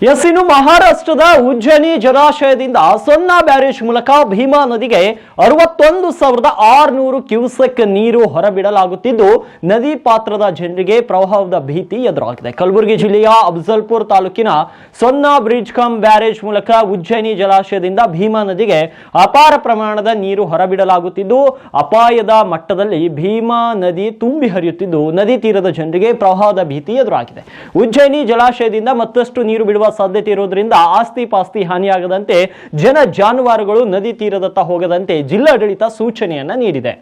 S ಮಹಾರಾಷ್ಟ್ರದ ಉಜ್ಜನಿ ಜಲಾಶಯದಿಂದ Sonna barrage ಮೂಲಕ ಭೀಮಾ ನದಿಗೆ ಅರವತ್ತೊಂದು ಸಾವಿರದ ಆರುನೂರು ಕ್ಯೂಸೆಕ್ ನೀರು ಹೊರಬಿಡಲಾಗುತ್ತಿದ್ದು, ನದಿ ಪಾತ್ರದ ಜನರಿಗೆ ಪ್ರವಾಹದ ಭೀತಿ ಎದುರಾಗಿದೆ. ಕಲಬುರಗಿ ಜಿಲ್ಲೆಯ ಅಫ್ಜಲ್ಪುರ್ ತಾಲೂಕಿನ ಸೊನ್ನಾ ಬ್ರಿಡ್ಜ್ ಕಮ್ ಬ್ಯಾರೇಜ್ ಮೂಲಕ ಉಜ್ಜನಿ ಜಲಾಶಯದಿಂದ ಭೀಮಾ ನದಿಗೆ ಅಪಾರ ಪ್ರಮಾಣದ ನೀರು ಹೊರಬಿಡಲಾಗುತ್ತಿದ್ದು, ಅಪಾಯದ ಮಟ್ಟದಲ್ಲಿ ಭೀಮಾ ನದಿ ತುಂಬಿ ಹರಿಯುತ್ತಿದ್ದು, ನದಿ ತೀರದ ಜನರಿಗೆ ಪ್ರವಾಹದ ಭೀತಿ ಎದುರಾಗಿದೆ. ಉಜ್ಜಯಿನಿ ಜಲಾಶಯದಿಂದ ಮತ್ತಷ್ಟು ನೀರು ಬಿಡುವ ಸಾಧ್ಯತೆ ಇರುವುದರಿಂದ ಆಸ್ತಿ ಪಾಸ್ತಿ ಹಾನಿಯಾಗದಂತೆ ಜನ ಜಾನುವಾರುಗಳು ನದಿ ತೀರದತ್ತ ಹೋಗದಂತೆ ಜಿಲ್ಲಾಡಳಿತ ಸೂಚನೆಯನ್ನ ನೀಡಿದೆ.